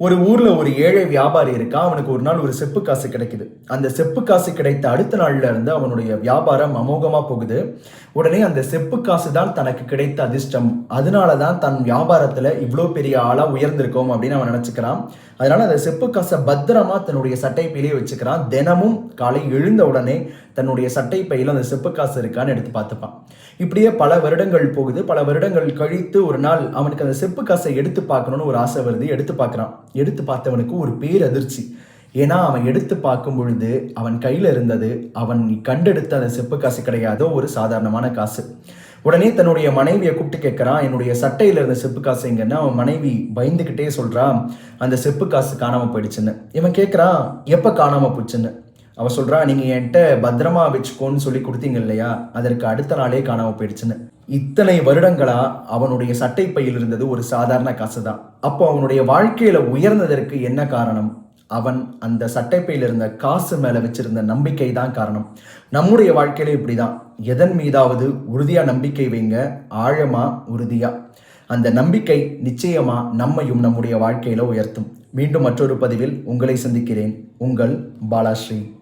ஒரு ஊரில் ஒரு ஏழை வியாபாரி இருக்கா அவனுக்கு ஒரு நாள் ஒரு செப்பு காசு கிடைக்குது. அந்த செப்பு காசு கிடைத்த அடுத்த நாள்ல இருந்து அவனுடைய வியாபாரம் அமோகமாக போகுது. உடனே அந்த செப்பு காசு தான் தனக்கு கிடைத்த அதிர்ஷ்டம். அதனால தான் தன் வியாபாரத்தில் இவ்வளோ பெரிய ஆளாக உயர்ந்திருக்கோம் அப்படின்னு அவன் நினச்சிக்கிறான். அதனால அந்த செப்பு காசை பத்திரமா தன்னுடைய சட்டை பையிலே வச்சுக்கிறான். தினமும் காலை எழுந்த உடனே தன்னுடைய சட்டை பையில் அந்த செப்பு காசு இருக்கான்னு எடுத்து பார்த்துப்பான். இப்படியே பல வருடங்கள் போகுது. பல வருடங்கள் கழித்து ஒரு நாள் அவனுக்கு அந்த செப்பு காசை எடுத்து பார்க்கணும்னு ஒரு ஆசை வருது. எடுத்து பார்க்குறான். எடுத்து பார்த்தவனுக்கு ஒரு பேரதிர்ச்சி. ஏன்னா அவன் எடுத்து பார்க்கும் பொழுது அவன் கையில் இருந்தது அவன் கண்டெடுத்த அந்த செப்பு காசு கிடையாதோ ஒரு சாதாரணமான காசு. உடனே தன்னுடைய மனைவியை கூப்பிட்டு கேட்குறான் என்னுடைய சட்டையில் இருந்த செப்பு காசு எங்கன்னா அவன் மனைவி பயந்துக்கிட்டே சொல்கிறான் அந்த செப்பு காசு காணாமல் போயிடுச்சுன்னு. இவன் கேட்குறான் எப்போ காணாமல் போச்சுன்னு? அவன் சொல்கிறான் நீங்கள் என்கிட்ட பத்திரமா வச்சுக்கோன்னு சொல்லி கொடுத்தீங்க இல்லையா? அதற்கு அடுத்த நாளே காணாம போயிடுச்சுன்னு. இத்தனை வருடங்களா அவனுடைய சட்டை பையில் இருந்தது ஒரு சாதாரண காசு தான் அப்போ அவனுடைய வாழ்க்கையில உயர்ந்ததற்கு என்ன காரணம்? அவன் அந்த சட்டைப்பையில் இருந்த காசு மேல வச்சிருந்த நம்பிக்கை தான் காரணம். நம்முடைய வாழ்க்கையில இப்படிதான். எதன் மீதாவது உறுதியா நம்பிக்கை வைங்க ஆழமா உறுதியா. அந்த நம்பிக்கை நிச்சயமா நம்மையும் நம்முடைய வாழ்க்கையில உயர்த்தும். மீண்டும் மற்றொரு பதிவில் உங்களை சந்திக்கிறேன். உங்கள் பாலாஸ்ரீ.